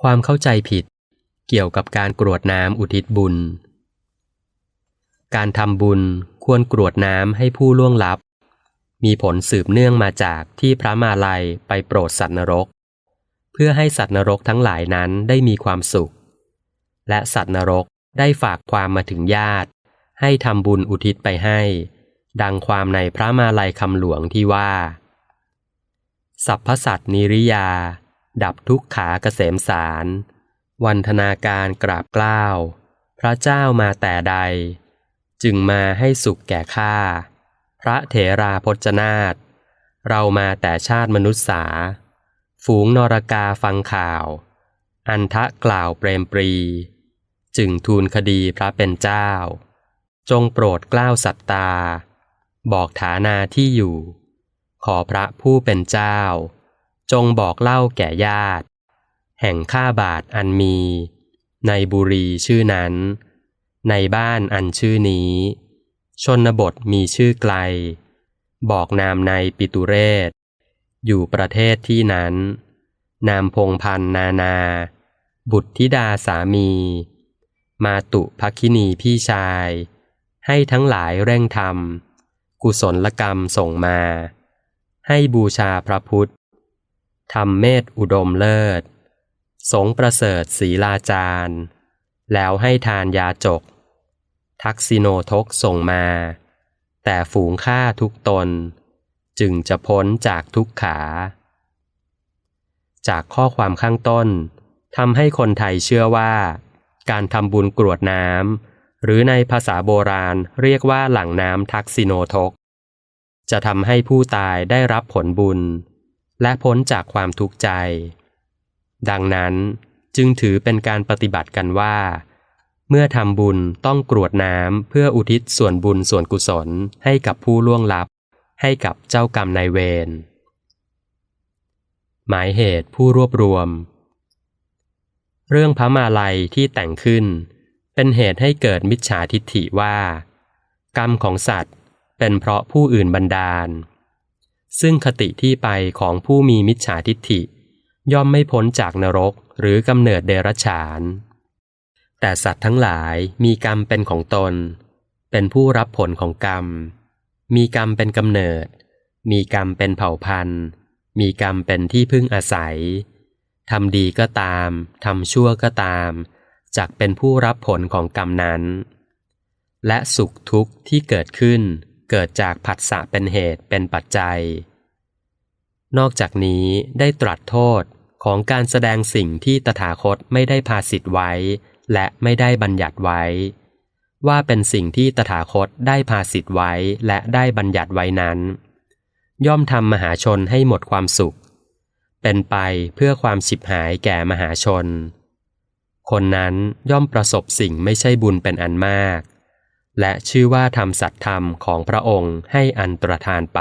ความเข้าใจผิด เกี่ยวกับการกรวดน้ำอุทิศบุญ การทำบุญควรกรวดน้ำให้ผู้ล่วงลับ มีผลสืบเนื่องมาจากที่พระมาลัยไปโปรดสัตว์นรก เพื่อให้สัตว์นรกทั้งหลายนั้นได้มีความสุข และสัตว์นรกได้ฝากความมาถึงญาติ ให้ทำบุญอุทิศไปให้ ดังความในพระมาลัยคำหลวงที่ว่า สัพพสัตว์นิริยา ดับทุกขาเกษมสาร วันธนาการกราบกล้าว พระเจ้ามาแต่ใด จึงมาให้สุขแก่ข้า พระเถราพจนาตเรามาแต่ชาติมนุษย์สา ฝูงนรกาฟังข่าว อันทะกล่าวเปรมปรี จึงทูลคดีพระเป็นเจ้า จงโปรดกล้าวสัตตา บอกฐานาที่อยู่ ขอพระผู้เป็นเจ้า จงบอกเล่าแก่ญาติ แห่งข้าบาทอันมี ในบุรีชื่อนั้น ในบ้านอันชื่อนี้ ชนบทมีชื่อไกล บอกนามในปิตุเรศ อยู่ประเทศที่นั้น นามพงพันนานา บุตรธิดาสามี มาตุภัคินีพี่ชาย ให้ทั้งหลายเร่งทำกุศลกรรมส่งมา ให้บูชาพระพุทธ ทำเมตอุดมเลิศ สงประเสริฐศีลาจารย์แล้วให้ทานยาจก ทักษิโนทกส่งมา แต่ฝูงฆ่าทุกตน จึงจะพ้นจากทุกขา จากข้อความข้างต้นทำให้คนไทยเชื่อว่า การทำบุญกรวดน้ำหรือในภาษาโบราณเรียกว่าหลังน้ำทักษิโนทก จะทำให้ผู้ตายได้รับผลบุญ และพ้นจากความทุกข์ใจ ดังนั้นจึงถือเป็นการปฏิบัติกันว่า เมื่อทำบุญต้องกรวดน้ำเพื่ออุทิศส่วนบุญส่วนกุศลให้กับผู้ล่วงลับ ให้กับเจ้ากรรมนายเวรหมายเหตุผู้รวบรวม เรื่องพระมาลัยที่แต่งขึ้น เป็นเหตุให้เกิดมิจฉาทิฏฐิว่า กรรมของสัตว์เป็นเพราะผู้อื่นบันดาล ซึ่งคติที่ไปของผู้มีมิจฉาทิฏฐิ ย่อมไม่พ้นจากนรกหรือกำเนิดเดรัจฉาน แต่สัตว์ทั้งหลายมีกรรมเป็นของตน เป็นผู้รับผลของกรรม มีกรรมเป็นกำเนิด มีกรรมเป็นเผ่าพันธุ์ มีกรรมเป็นที่พึ่งอาศัยทำดีก็ตามทำชั่วก็ตามจักเป็นผู้รับผลของกรรมนั้น และสุขทุกข์ที่เกิดขึ้น เกิดจากผัสสะเป็นเหตุเป็นปัจจัย นอกจากนี้ได้ตรัสโทษของการแสดงสิ่งที่ตถาคตไม่ได้พาสิทธิ์ไว้ และไม่ได้บัญญัติไว้ ว่าเป็นสิ่งที่ตถาคตได้พาสิทธิ์ไว้และได้บัญญัติไว้นั้น ย่อมทำมหาชนให้หมดความสุข เป็นไปเพื่อความฉิบหายแก่มหาชน คนนั้นย่อมประสบสิ่งไม่ใช่บุญเป็นอันมาก และชื่อว่าทำสัตธรรมของพระองค์ให้อันตรธานไป